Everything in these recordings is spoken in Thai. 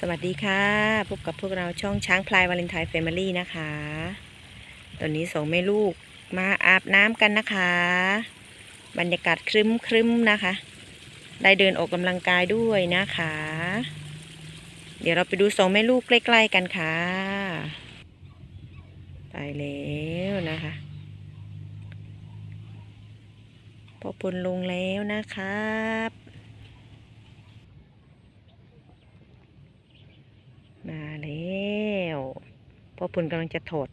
สวัสดีค่ะ พบกับพวกเราช่องช้างพลายวาเลนไทน์แฟมิลี่นะคะ ตอนนี้สองแม่ลูกมาอาบน้ำกันนะคะ บรรยากาศครึ้มครึ้มนะคะ ได้เดินออกกำลังกายด้วยนะคะ เดี๋ยวเราไปดูสองแม่ลูกใกล้ ๆ กันค่ะไปแล้วนะคะพอพลลงแล้วนะครับ มาแล้ว พ่อปุณกำลังจะถอด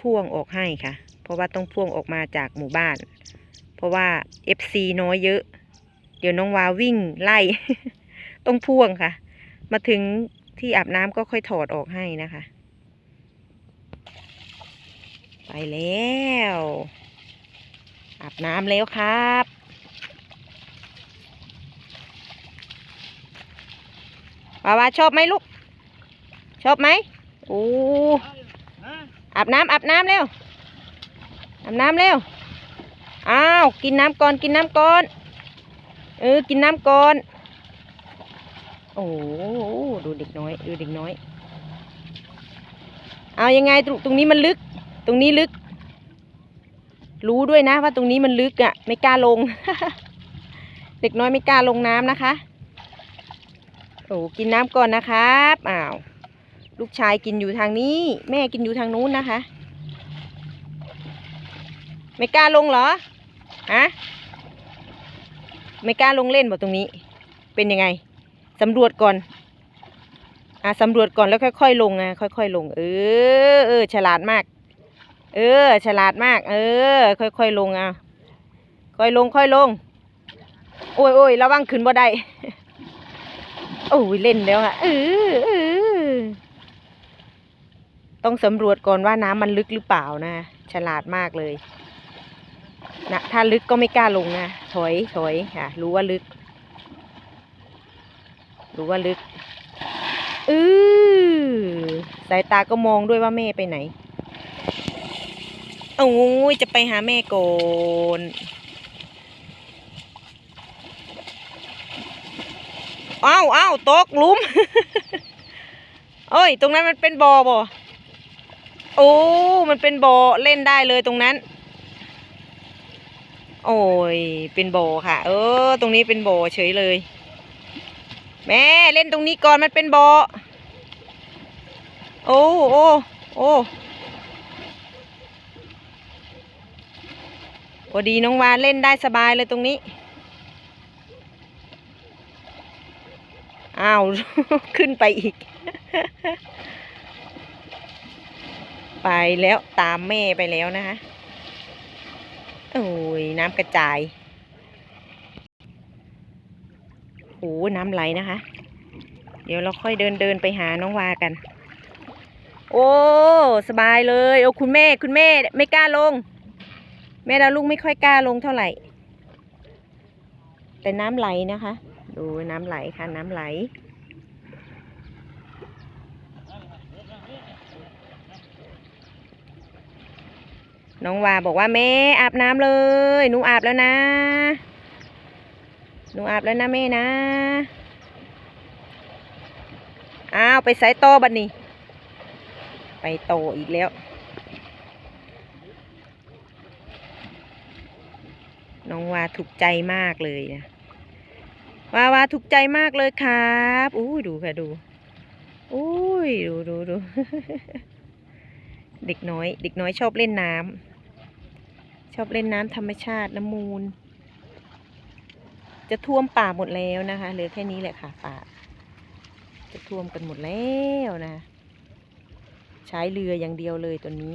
พ่วงออกให้ค่ะ เพราะว่าต้องพ่วงออกมาจากหมู่บ้าน เพราะว่า FC น้อยเยอะ เดี๋ยวน้องวาวิ่งไล่ ต้องพ่วงค่ะ มาถึงที่อาบน้ำก็ค่อยถอดออกให้นะคะ ไปแล้ว อาบน้ำแล้วครับวาวาชอบไหมลูก ชอบไหม โอ้อาบน้ำอาบน้ำเร็วอาบน้ำเร็วอ้าวกินน้ำก่อนกินน้ำก่อนเออกินน้ำก่อนโอ้ดูเด็กน้อยดูเด็กน้อย เอายังไงตรงตรงนี้มันลึก ตรงนี้ลึก รู้ด้วยนะว่าตรงนี้มันลึกอะ่ะ ไม่กล้าลง เด็กน้อยไม่กล้าลงน้ำนะคะโอ้กินน้ำก่อนนะครับอ้าว ลูกชายกินอยู่ทางนี้ แม่กินอยู่ทางนู้นนะคะ ไม่กล้าลงเหรอฮะไม่กล้าลงเล่นบ่ตรงนี้ เป็นยังไงสำรวจก่อนอะสำรวจก่อนแล้วค่อยๆลงนะค่อยๆลง เออเออฉลาดมาก เออ ฉลาดมาก เออ ค่อยๆลงอะค่อยลงค่อยลง โอ้ยโอ้ยระวังขึ้นบ่ได้โอ้ยเล่นแล้วอะเออเต้องสำรวจก่อนว่าน้ำมันลึกหรือเปล่านะ ฉลาดมากเลยนะถ้าลึกก็ไม่กล้าลงนะถอยถอยค่ะ รู้ว่าลึก รู้ว่าลึกเออสายตาก็มองด้วยว่าแม่ไปไหนโอ้ยจะไปหาแม่ก่อนอ้าวอ้าวตกลุม เอ้ย ตรงนั้นมันเป็นบ่อบ่ โอ้ มันเป็นโบเล่นได้เลยตรงนั้น โอ้ย เป็นโบค่ะ เออ ตรงนี้เป็นโบเฉยเลย แม่เล่นตรงนี้ก่อนมันเป็นบ่อโอ้โอ้โอ้พอดีน้องวานเล่นได้สบายเลยตรงนี้ อ้าว ขึ้นไปอีก ไปแล้วตามแม่ไปแล้วนะคะโอ้ยน้ำกระจายโอ้น้ำไหลนะคะ เดี๋ยวเราค่อยเดินเดินไปหาน้องวากัน โอ้สบายเลยโอ้คุณแม่คุณแม่ไม่กล้าลง แม่ดาวลูกไม่ค่อยกล้าลงเท่าไหร่ แต่น้ำไหลนะคะ ดูน้ำไหลค่ะน้ำไหล น้องวาบอกว่าแม่อาบน้ำเลยหนูอาบแล้วนะหนูอาบแล้วนะแม่นะอ้าวไปสายโตบัดนี้ ไปโตอีกแล้ว น้องวาถูกใจมากเลยนะวาวาถูกใจมากเลยครับอู้ดูค่ะดูอุ้ยดูดูดูเด็กน้อย เด็กน้อยชอบเล่นน้ำ ชอบเล่นน้ำธรรมชาติน้ำมูล จะท่วมป่าหมดแล้วนะคะเหลือแค่นี้แหละค่ะป่า จะท่วมกันหมดแล้วนะ ใช้เรืออย่างเดียวเลยตัวนี้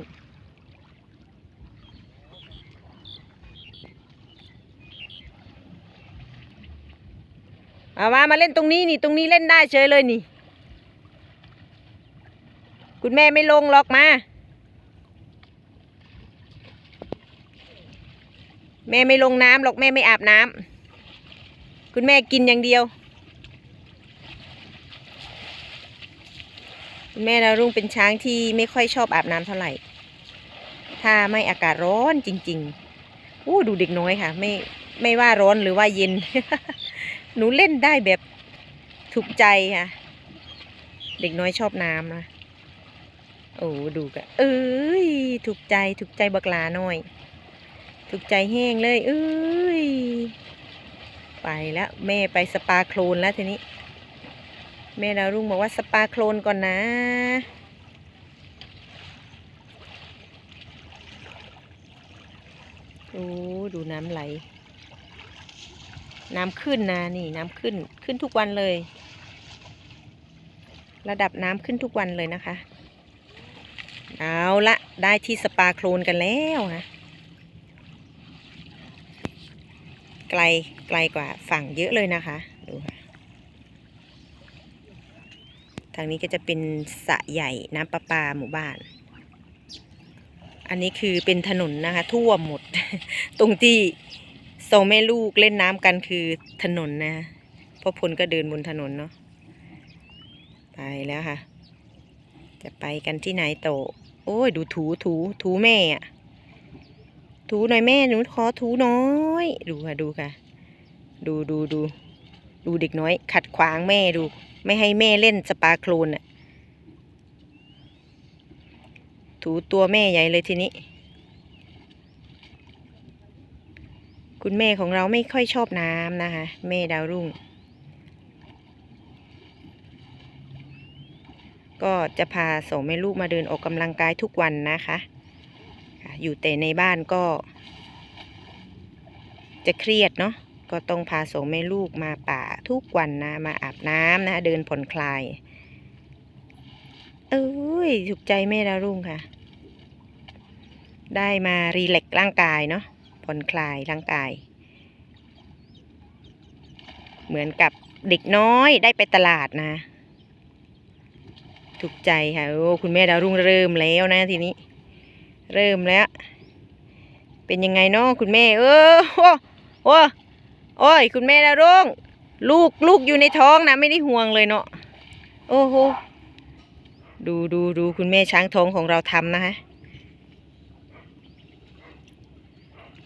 เอามามาเล่นตรงนี้นี่ตรงนี้เล่นได้เฉยเลยนี่ คุณแม่ไม่ลงหรอกมา แม่ไม่ลงน้ำหรอกแม่ไม่อาบน้ำคุณแม่กินอย่างเดียว คุณแม่ดาวรุ่งเป็นช้างที่ไม่ค่อยชอบอาบน้ำเท่าไหร่ ถ้าไม่อากาศร้อนจริงๆอู้ดูเด็กน้อยค่ะ ไม่ไม่ว่าร้อนหรือว่าเย็น หนูเล่นได้แบบถูกใจค่ะ เด็กน้อยชอบน้ำนะโอ้ดูกันเอ้ยถูกใจถูกใจบักลาหน่อย ถูกใจแห้งเลยเอ้ย ไปแล้วแม่ไปสปาโคลนแล้วทีนี้ แม่ดาวรุ่งบอกว่าสปาโคลนก่อนนะ โอ้ดูน้ำไหล น้ำขึ้นนะนี่น้ำขึ้นขึ้นทุกวันเลย ระดับน้ำขึ้นทุกวันเลยนะคะ เอาละได้ที่สปาโคลนกันแล้วนะ ไกลไกลกว่าฝั่งเยอะเลยนะคะดูค่ะทางนี้ก็จะเป็นสระใหญ่น้ำประปาหมู่บ้าน อันนี้คือเป็นถนนนะคะทั่วมหมด ตรงที่สองแม่ลูกเล่นน้ำกันคือถนนนะพ่อพลก็เดินบนถนนเนาะไปแล้วค่ะ จะไปกันที่ไหนโตโอ้ยดูถูถูถูแม่อะ ถูหน่อยแม่หนูขอถูน้อย ดูค่ะดูค่ะ ดูดูดูดูเด็กน้อย ขัดขวางแม่ดู ไม่ให้แม่เล่นสปาโคลนอะถูตัวแม่ใหญ่เลยทีนี้ คุณแม่ของเราไม่ค่อยชอบน้ำนะคะ แม่ดาวรุ่ง ก็จะพาสองแม่ลูกมาเดินออกกำลังกายทุกวันนะคะ อยู่แต่ในบ้านก็ จะเครียดเนาะก็ต้องพาสองแม่ลูกมาป่าทุกวันนะ มาอาบน้ำนะ เดินผ่อนคลาย เอ้ยถูกใจแม่ดาวรุ่งค่ะ ได้มารีแลกซ์ร่างกายเนาะผ่อนคลายร่างกาย เหมือนกับเด็กน้อยได้ไปตลาดนะ ถูกใจค่ะโอ้คุณแม่ดาวรุ่งเริ่มแล้วนะทีนี้ เริ่มแล้ว เป็นยังไงเนาะคุณแม่ เออโอ้โอ้โอ้ยคุณแม่ดาวรุ่งลูกลูกอยู่ในท้องนะไม่ได้ห่วงเลยเนาะโอ้โหดูดูดูคุณแม่ช้างท้องของเราทำนะคะ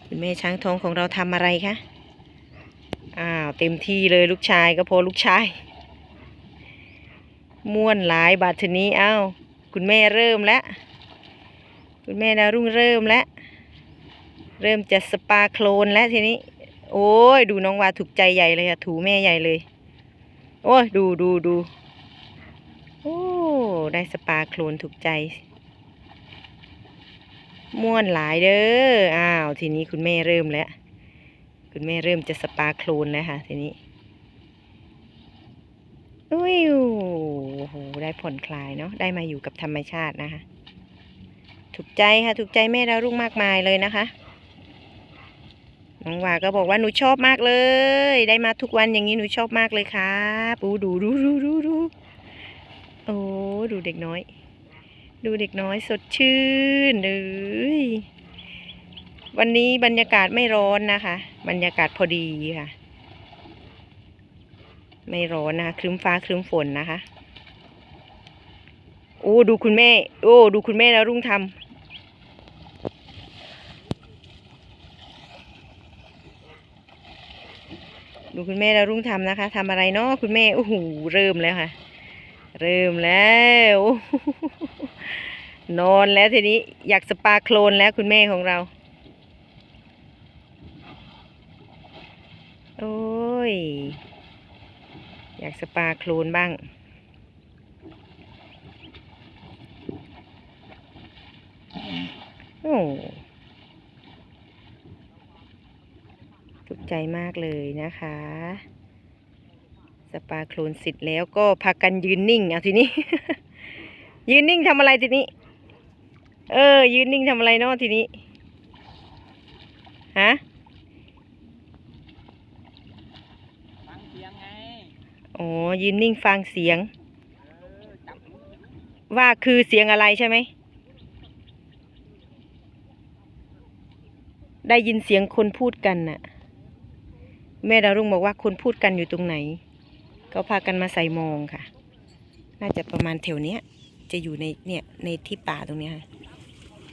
คุณแม่ช้างท้องของเราทำอะไรคะอ้าวเต็มที่เลยลูกชายก็พอลูกชายม่วนหลายบาททีนี้เอ้าคุณแม่เริ่มแล้ว คุณแม่ดาวรุ่งเริ่มแล้วเริ่มจะสปาโคลนแล้วทีนี้ โอ้ยดูน้องวาถูกใจใหญ่เลยอะถูแม่ใหญ่เลย โอ้ยดูดูดูโอ้ได้สปาโคลนถูกใจม่วนหลายเด้ออ้าวทีนี้คุณแม่เริ่มแล้ว คุณแม่เริ่มจะสปาโคลนแล้วค่ะทีนี้อุ้ยโอ้โหได้ผ่อนคลายเนาะได้มาอยู่กับธรรมชาตินะคะ ถูกใจค่ะ ถูกใจแม่ดาวรุ่งมากมายเลยนะคะน้องว่าก็บอกว่าหนูชอบมากเลย ได้มาทุกวันอย่างนี้หนูชอบมากเลยครับอู้ดูดูดูดูดูโอ้ดูเด็กน้อย ดูเด็กน้อยสดชื่นเลยวันนี้บรรยากาศไม่ร้อนนะคะ บรรยากาศพอดีค่ะ ไม่ร้อนนะคะครึ้มฟ้าครึ้มฝนนะคะ โอ้ดูคุณแม่ โอ้ดูคุณแม่แล้วรุ่งทำ ดูคุณแม่แล้วรุ่งทำนะคะทำอะไรเนาะคุณแม่โอ้โหเริ่มแล้วค่ะ เริ่มแล้วนอนแล้วทีนี้อยากสปาโคลนแล้วคุณแม่ของเรา โอ้ย อยากสปาโคลนบ้าง โอ้ถูก ใจมากเลยนะคะ สปาโคลนเสร็จแล้วก็พากันยืนนิ่งเอาทีนี้ ยืนนิ่งทำอะไรทีนี้ เออ ยืนนิ่งทำอะไรเนาะทีนี้ฮะฟังเสียงไงอ๋อยืนนิ่งฟังเสียงเออจับหูว่าคือเสียงอะไรใช่ไหมได้ยินเสียงคนพูดกันน่ะ แม่ดาวรุ่งบอกว่าคนพูดกันอยู่ตรงไหนก็พากันมาใส่มองค่ะ น่าจะประมาณแถวเนี้ย จะอยู่ในเนี่ยในที่ป่าตรงเนี้ยค่ะ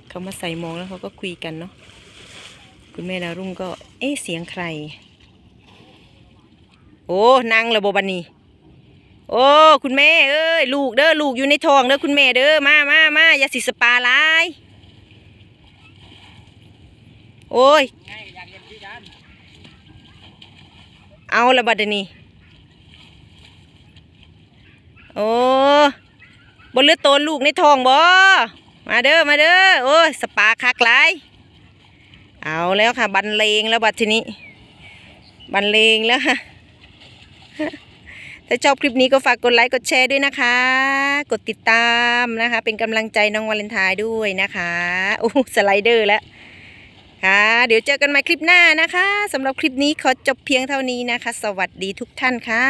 เขามาใส่มองแล้วเขาก็คุยกันเนาะคุณแม่ดาวรุ่งก็ เอ๊ะเสียงใคร โอ้นางระบบบันนีโอ้คุณแม่เอ้ยลูกเด้อลูกอยู่ในท้องเด้อคุณแม่เด้อมามามาอย่าสิสปาลาย โอ้ย ไงอยากเรียนที่กัน เอาละบัดนี้ โอ้บนเลือดโตนลูกในท้องบ่มาเด้อมาเด้อโอ้สปาคักหลายเอาแล้วค่ะ บันเลงแล้วบัดทีนี้ บันเลงแล้วค่ะ ถ้าชอบคลิปนี้ก็ฝากกดไลค์กดแชร์ด้วยนะคะ กดติดตามนะคะ เป็นกำลังใจน้องวาเลนไทน์ด้วยนะคะโอ้สไลเดอร์แล้ว ค่ะ เดี๋ยวเจอกันใหม่คลิปหน้านะคะสำหรับคลิปนี้ขอจบเพียงเท่านี้นะคะ สวัสดีทุกท่านค่ะ